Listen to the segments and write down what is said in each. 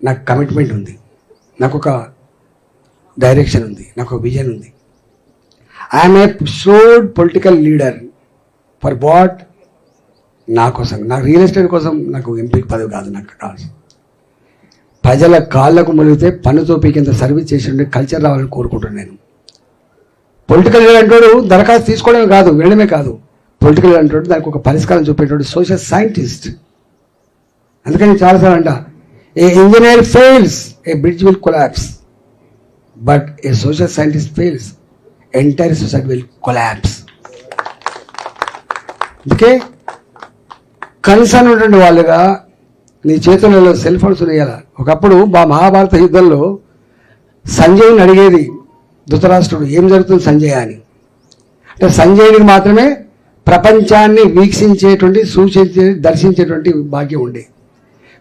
నాకు కమిట్మెంట్ ఉంది. నాకు ఒక డైరెక్షన్ ఉంది. నాకు ఒక విజన్ ఉంది I'm a sort political leader for what నా కోసం. నాకు రియల్ ఎస్టేట్ కోసం నాకు ఎంపీ పదవి కాదు నాకు కావాల్సి ప్రజల కాళ్ళకు మొలిగితే పన్నుతో పీకేంత సర్వీస్ చేసి ఉండే కల్చర్ రావాలని కోరుకుంటున్నాను నేను. పొలిటికల్ లీడర్ అంటాడు దరఖాస్తు తీసుకోవడమే కాదు వెళ్ళడమే కాదు. పొలిటికల్ లీడర్ అంటాడు దానికి ఒక పరిష్కారం చూపేటోడు సోషల్ సైంటిస్ట్ అందుకని చాలాసార్లు అంట a engineer fails a bridge will collapse but a social scientist fails entire society will collapse అందుకే కన్సర్న్ ఉన్నటువంటి వాళ్ళుగా నీ చేతులలో సెల్ ఫోన్స్ ఉన్నాయాల? ఒకప్పుడు మా మహాభారత యుద్ధంలో సంజయ్ని అడిగేది ధృతరాష్ట్రుడు ఏం జరుగుతుంది సంజయ్ అని? అంటే సంజయుడికి మాత్రమే ప్రపంచాన్ని వీక్షించేటువంటి సూచించే దర్శించేటువంటి భాగ్యం ఉండే.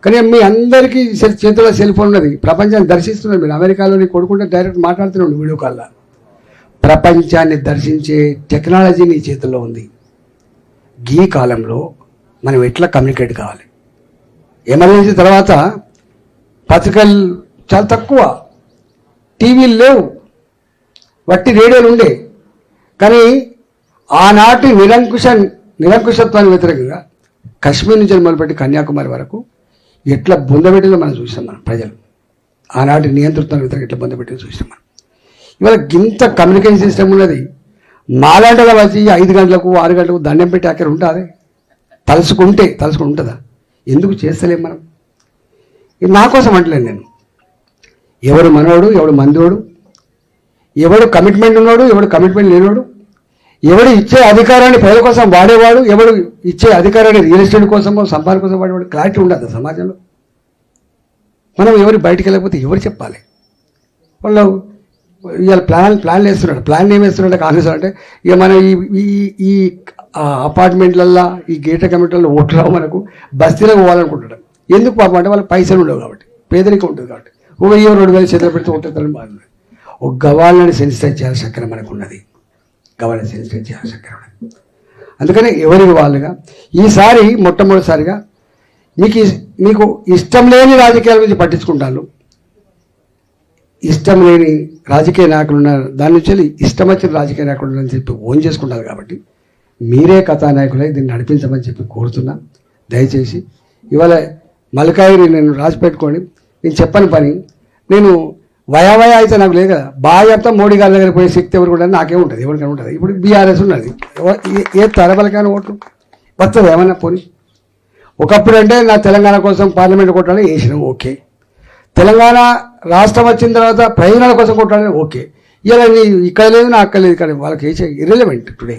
కానీ మీ అందరికీ చేతిలో సెల్ ఫోన్ ఉన్నది. ప్రపంచాన్ని దర్శిస్తున్నారు మీరు. అమెరికాలోని కొడుకుంటే డైరెక్ట్ మాట్లాడుతున్నాడు వీడియో కాల్లో. ప్రపంచాన్ని దర్శించే టెక్నాలజీ నీ చేతుల్లో ఉంది. ఈ కాలంలో మనం ఎట్లా కమ్యూనికేట్ కావాలి? ఎమర్జెన్సీ తర్వాత పత్రికలు చాలా తక్కువ. టీవీలు లేవు. వట్టి రేడియోలు ఉండే. కానీ ఆనాటి నిరంకుశ నిరంకుశత్వానికి వ్యతిరేకంగా కశ్మీర్ నుంచి మొదలుపెట్టి కన్యాకుమారి వరకు ఎట్లా బొందబెట్టిందో మనం చూసాం మనం ప్రజలు. ఆనాటి నియంతృత్వానికి ఎట్లా బొందబెట్టిందో చూసాం మనం. ఇవాళ గింత కమ్యూనికేషన్ సిస్టమ్ ఉన్నది. మాలాంటల వచ్చి ఐదు గంటలకు ఆరు గంటలకు దండం పెట్టి అక్కడ ఉంటుంది? తలుసుకుంటే తలుసుకుని ఉంటుందా? ఎందుకు చేస్తలేం మనం? ఇది నా కోసం అంటలేను నేను. ఎవడు మనోడు ఎవడు మందోడు ఎవడు కమిట్మెంట్ ఉన్నాడు ఎవడు కమిట్మెంట్ లేనివాడు ఎవడు ఇచ్చే అధికారాన్ని ప్రజల కోసం వాడేవాడు ఎవడు ఇచ్చే అధికారాన్ని రియల్ ఎస్టేట్ కోసమో సంపాదన కోసం వాడేవాడు క్లారిటీ ఉండదు సమాజంలో. మనం ఎవరు బయటికి వెళ్ళకపోతే ఎవరు చెప్పాలి? వాళ్ళు ఇవాళ ప్లాన్ ప్లాన్లు వేస్తున్నాడు ప్లాన్ ఏం వేస్తున్నాడు కాంగ్రెస్ అంటే ఇక మనం ఈ ఈ ఈ అపార్ట్మెంట్లల్లో ఈ గేట కమిటీలలో ఓట్లు రావు మనకు బస్తీలకు పోవాలనుకుంటాడు. ఎందుకు పాపం అంటే వాళ్ళకి పైసలు ఉండవు కాబట్టి పేదరికం ఉంటుంది కాబట్టి. ఒక ఇయో రెండు వేల చేతులు పెడితే ఓటేస్తారని బాగుంది ఒక గవాళ్ళని సెన్సిటైజ్ చేయాల్సిన మనకు ఉన్నది. గవాళ్ళని చేయాల్సిన అందుకని ఎవరికి వాళ్ళుగా? ఈసారి మొట్టమొదటిసారిగా నీకు నీకు ఇష్టం లేని రాజకీయాల గురించి పట్టించుకుంటాను ఇష్టం లేని రాజకీయ నాయకులు ఉన్నారు. దాని నుంచి వెళ్ళి ఇష్టం వచ్చిన రాజకీయ నాయకులు ఉన్నారని చెప్పి ఓన్ చేసుకుంటారు కాబట్టి మీరే కథానాయకులై దీన్ని నడిపించమని చెప్పి కోరుతున్నా. దయచేసి ఇవాళ మల్కాయిని నేను రాసి పెట్టుకొని నేను చెప్పని పని నేను వయావయ అయితే నాకు లేదు కదా. బాగా చెప్తా మోడీ గారి దగ్గర పోయే శక్తి ఎవరు కూడా నాకే ఉంటుంది. ఎవరికైనా ఉంటుంది. ఇప్పుడు బీఆర్ఎస్ ఉన్నది. ఏ- తరబలకైనా ఓట్లు. వస్తుంది ఏమైనా పోనీ? ఒకప్పుడు అంటే నా తెలంగాణ కోసం పార్లమెంట్ కొట్టాలని వేసినాం ఓకే. తెలంగాణ రాష్ట్రం వచ్చిన తర్వాత ప్రయోజనాల కోసం కొట్టాలని ఓకే. ఇలా నీ ఇక్కడ లేదు నా అక్కడ లేదు కానీ వాళ్ళకి వేసే ఇర్రెలవెంట్ టుడే